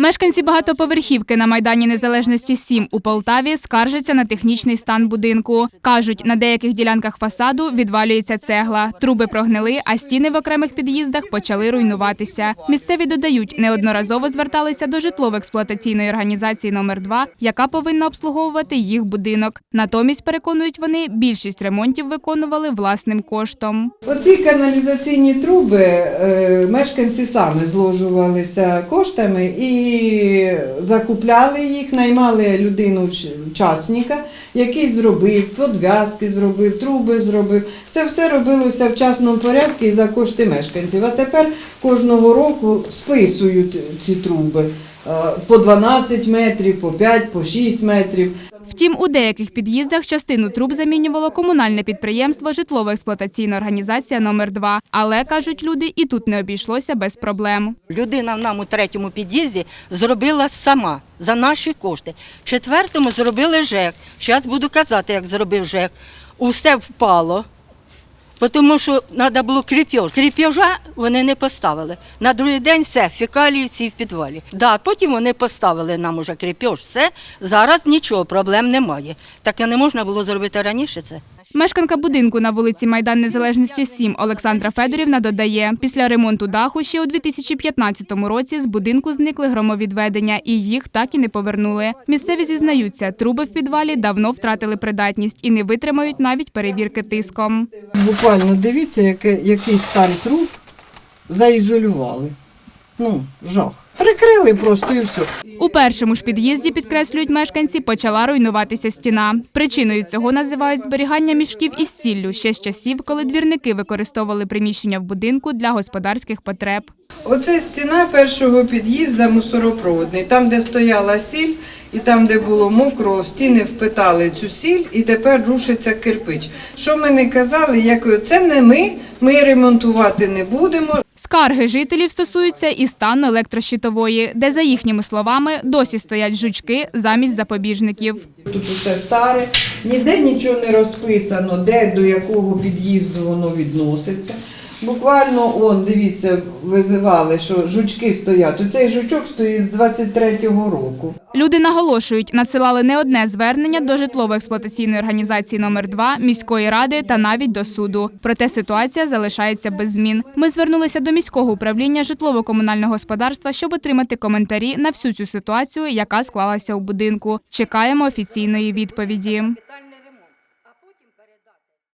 Мешканці багатоповерхівки на Майдані Незалежності 7 у Полтаві скаржаться на технічний стан будинку. Кажуть, на деяких ділянках фасаду відвалюється цегла, труби прогнили, а стіни в окремих під'їздах почали руйнуватися. Місцеві додають, неодноразово зверталися до житлово-експлуатаційної організації номер 2 яка повинна обслуговувати їх будинок. Натомість, переконують вони, більшість ремонтів виконували власним коштом. Оці каналізаційні труби е, мешканці самі зложувалися коштами і закупляли їх, наймали людину часника, який зробив, подв'язки зробив, труби зробив. Це все робилося в частному порядку і за кошти мешканців. А тепер кожного року списують ці труби е, по 12 метрів, по 5, по 6 метрів. Втім, у деяких під'їздах частину труб замінювало комунальне підприємство Житлово-експлуатаційна організація номер 2 Але кажуть люди, і тут не обійшлося без проблем. Людина нам у третьому під'їзді зробила сама за наші кошти. В четвертому зробили ЖЕК. Зараз буду казати, як зробив ЖЕК. Усе впало. Тому що треба було кріпеж. Кріпежа вони не поставили. На другий день все, фекалії всі в підвалі. Да, потім вони поставили нам уже кріпеж, все. Зараз нічого, проблем немає. Таке не можна було зробити раніше це. Мешканка будинку на вулиці Майдан Незалежності 7 Олександра Федорівна додає, після ремонту даху ще у 2015 році з будинку зникли громовідведення і їх так і не повернули. Місцеві зізнаються, труби в підвалі давно втратили придатність і не витримають навіть перевірки тиском. Буквально дивіться, який стан труб заізолювали. Ну, жах. Прикрили просто і все. У першому ж під'їзді, підкреслюють мешканці, почала руйнуватися стіна. Причиною цього називають зберігання мішків із сіллю ще з часів, коли двірники використовували приміщення в будинку для господарських потреб. Оце стіна першого під'їзду мусоропроводний. Там, де стояла сіль, і там, де було мокро, в стіни впитали цю сіль, і тепер рушиться кирпич. Що ми не казали, як це не ми, ми ремонтувати не будемо. Скарги жителів стосуються і стану електрощитової, де, за їхніми словами, досі стоять жучки замість запобіжників. Тут усе старе, ніде нічого не розписано, де до якого під'їзду воно відноситься. Буквально, он, дивіться, визивали, що жучки стоять. Оцей жучок стоїть з 23-го року. Люди наголошують, надсилали не одне звернення до житлово-експлуатаційної організації номер 2 міської ради та навіть до суду. Проте ситуація залишається без змін. Ми звернулися до міського управління житлово-комунального господарства, щоб отримати коментарі на всю цю ситуацію, яка склалася у будинку. Чекаємо офіційної відповіді.